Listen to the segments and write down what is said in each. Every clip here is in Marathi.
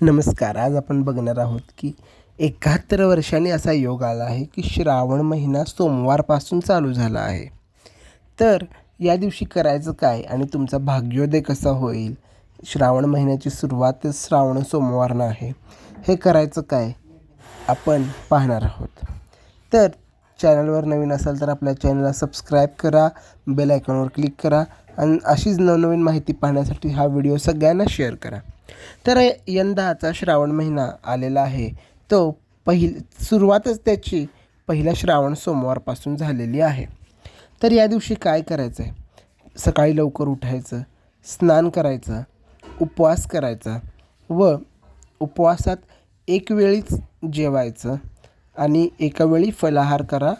नमस्कार आज आपण बघणार आहोत की एकाहत्तर वर्षांनी असा योग आला आहे की श्रावण महिना सोमवारपासून चालू झाला आहे. तर या दिवशी करायचं काय आणि तुमचा भाग्योदय कसा होईल? श्रावण महिन्याची सुरुवातच श्रावण सोमवारनं आहे. हे करायचं काय? आपण पाहणार आहोत. तर चॅनलवर नवीन असाल तर आपल्या चॅनलला सबस्क्राईब करा बेल आयकॉनवर क्लिक करा आणि अशीच नवनवीन माहिती पाहण्यासाठी हा व्हिडिओ सगळ्यांना शेअर करा. तर यंदाचा श्रावण महिना आलेला आहे. तो पहिल सुरुवातच त्याची पहिल्या श्रावण सोमवारपासून झालेली आहे. तर या दिवशी काय करायचं आहे सकाळी लवकर उठायचं स्नान करायचं उपवास करायचा व उपवासात एक वेळीच जेवायचं आणि एका वेळी फलाहार करा.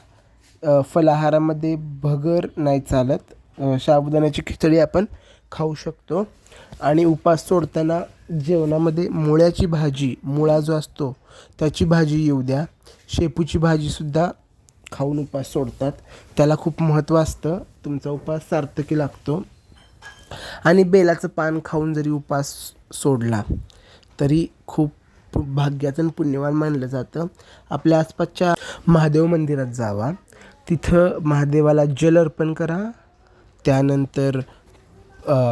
फलाहारामध्ये भगर नाही चालत. साबुदाण्याची खिचडी आपण खाऊ शकतो आणि उपास सोडताना जेवणामध्ये मुळ्याची भाजी मुळा जो असतो त्याची भाजी येऊ द्या. शेपूची भाजीसुद्धा खाऊन उपास सोडतात. त्याला खूप महत्त्व असतं. तुमचा उपास सार्थकी लागतो. आणि बेलाचं पान खाऊन जरी उपास सोडला तरी खूप भाग्याचं आणि पुण्यवान मानलं जातं. आपल्या आसपासच्या महादेव मंदिरात जावा. तिथं महादेवाला जल अर्पण करा. त्यानंतर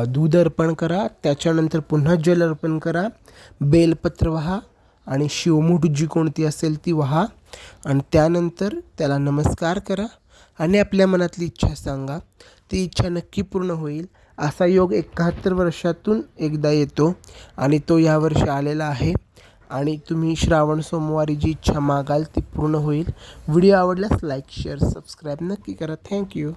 दूध अर्पण करा त्याच्यानंतर पुन्हा जल अर्पण करा बेलपत्र व्हा आणि शिवमूठ जी कोणती असेल ती व्हा आणि त्यानंतर त्याला नमस्कार करा आणि आपल्या मनातली इच्छा सांगा. ती इच्छा नक्की पूर्ण होईल. असा योग एकाहत्तर वर्षातून एकदा येतो आणि तो यावर्षी आलेला आहे आणि तुम्ही श्रावण सोमवारी जी इच्छा मागाल ती पूर्ण होईल. व्हिडिओ आवडल्यास लाईक शेअर सबस्क्राईब नक्की करा. थँक्यू